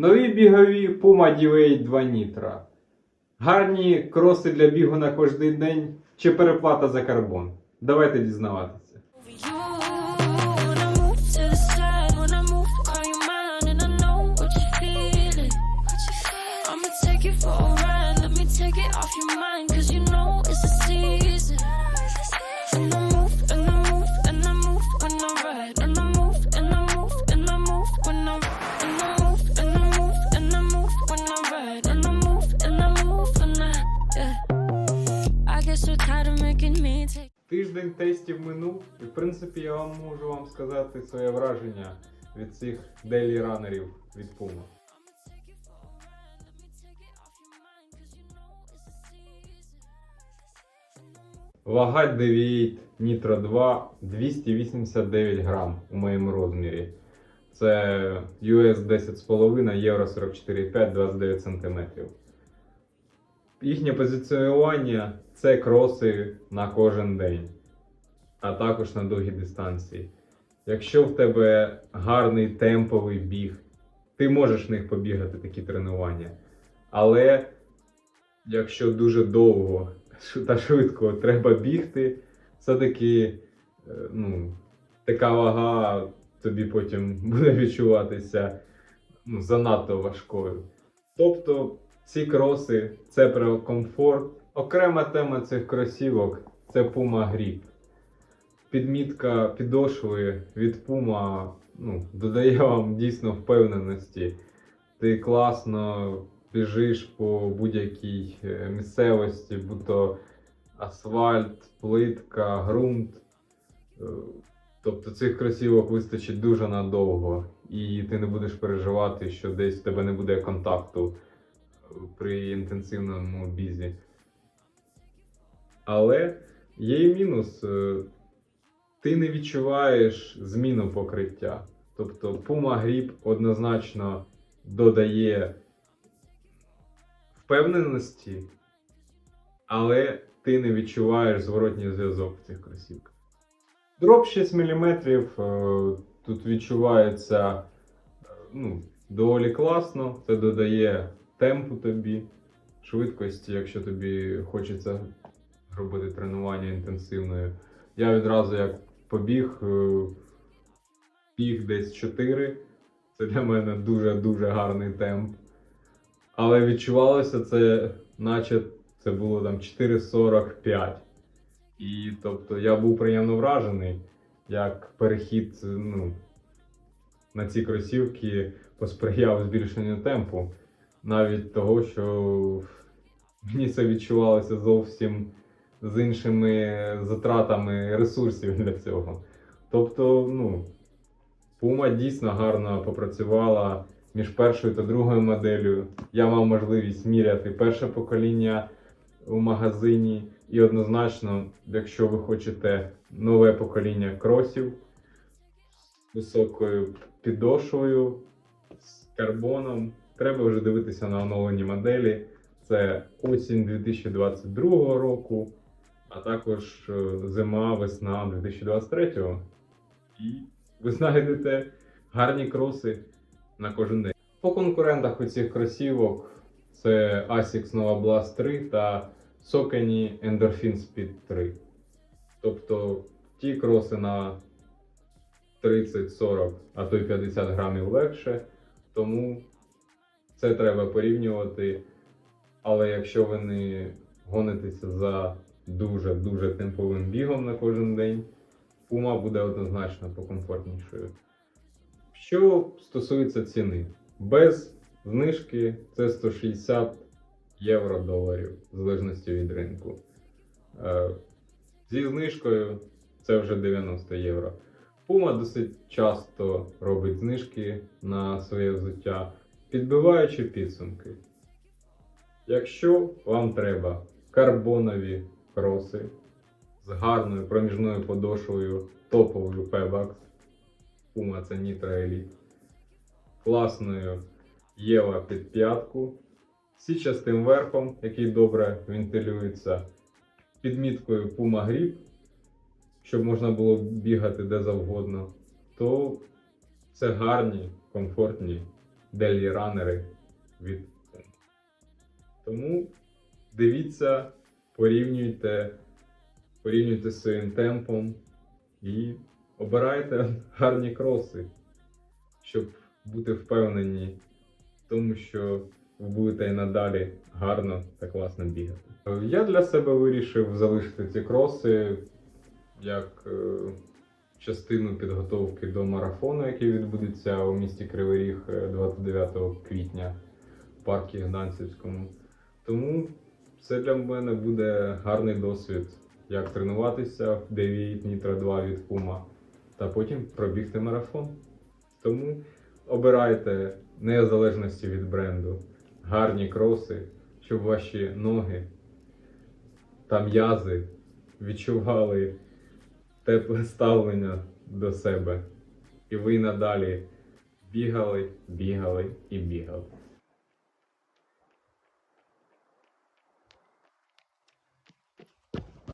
Нові бігові Puma D8 2 Nitro. Гарні кроси для бігу на кожний день чи переплата за карбон. Давайте дізнаватися. Take it off your mind, cause you Тиждень тестів минув, і в принципі я вам можу вам сказати своє враження від цих дейлі ранерів від Puma. Вага Deviate Nitro 2 289 грам у моєму розмірі. Це US 10,5, Євро 44,5, 29 см. Їхнє позиціонування це кроси на кожен день, а також на довгі дистанції. Якщо в тебе гарний темповий біг, ти можеш в них побігати такі тренування. Але якщо дуже довго та швидко треба бігти, все-таки е, ну, така вага тобі потім буде відчуватися ну, занадто важкою. Тобто ці кроси це про комфорт. Окрема тема цих кросівок це Puma Grip. Підмітка підошви від Puma ну, додає вам дійсно впевненості. Ти класно біжиш по будь-якій е, місцевості, будь то асфальт, плитка, ґрунт. Е, Тобто цих кросівок вистачить дуже надовго, і ти не будеш переживати, що десь в тебе не буде контакту е, при інтенсивному бізі. Але є і мінус. Е, Ти не відчуваєш зміну покриття. Тобто Puma Grip однозначно додає впевненості, але ти не відчуваєш зворотній зв'язок в цих кросівках. Дроп 6 мм тут відчувається е, ну, доволі класно. Це додає темпу тобі, швидкості, якщо тобі хочеться робити тренування інтенсивною. Я відразу як побіг, е, біг десь 4. Це для мене дуже-дуже гарний темп. Але відчувалося це, наче це було там 4.45. І тобто я був приємно вражений, як перехід ну, на ці кросівки посприяв збільшенню темпу. Навіть того, що мені це відчувалося зовсім з іншими затратами ресурсів для цього. Тобто, ну, Puma дійсно гарно попрацювала між першою та другою моделлю. Я мав можливість міряти перше покоління у магазині. І однозначно, якщо ви хочете нове покоління кросів з високою підошвою, з карбоном, треба вже дивитися на оновлені моделі. Це осінь 2022 року, а також е, зима, весна 2023-го. І ви знайдете гарні кроси на кожен день. По конкурентах у цих кросівок це Asics Nova Blast 3 та Saucony Endorphin Speed 3. Тобто ті кроси на 30-40, а то й 50 грамів легше. Тому це треба порівнювати. Але якщо ви не гонитеся за дуже-дуже темповим бігом на кожен день, Puma буде однозначно покомфортнішою. Що стосується ціни, без знижки це 160 євро доларів, в залежності від ринку. Е, Зі знижкою це вже 90 євро. Puma досить часто робить знижки на своє взуття, підбиваючи підсумки. Якщо вам треба карбонові кроси з гарною проміжною подошвою топовою Pebax, Puma це Nitro Elite, класною Єва під п'ятку, січастим верхом, який добре вентилюється, підміткою Puma Grip, щоб можна було бігати де завгодно, то це гарні, комфортні Делі ранери від Puma. Тому дивіться, порівнюйте, порівнюйте своїм темпом і обирайте гарні кроси, щоб бути впевнені в тому, що ви будете і надалі гарно та класно бігати. Е, Я для себе вирішив залишити ці кроси як е, частину підготовки до марафону, який відбудеться у місті Кривий Ріг е, 29 квітня в парку Гданцівському. Тому це для мене буде гарний досвід, як тренуватися в Deviate Nitro 2 від Puma та потім пробігти марафон. Тому обирайте незалежності від бренду гарні кроси, щоб ваші ноги та м'язи відчували тепле ставлення до себе. І ви надалі бігали, бігали і бігали.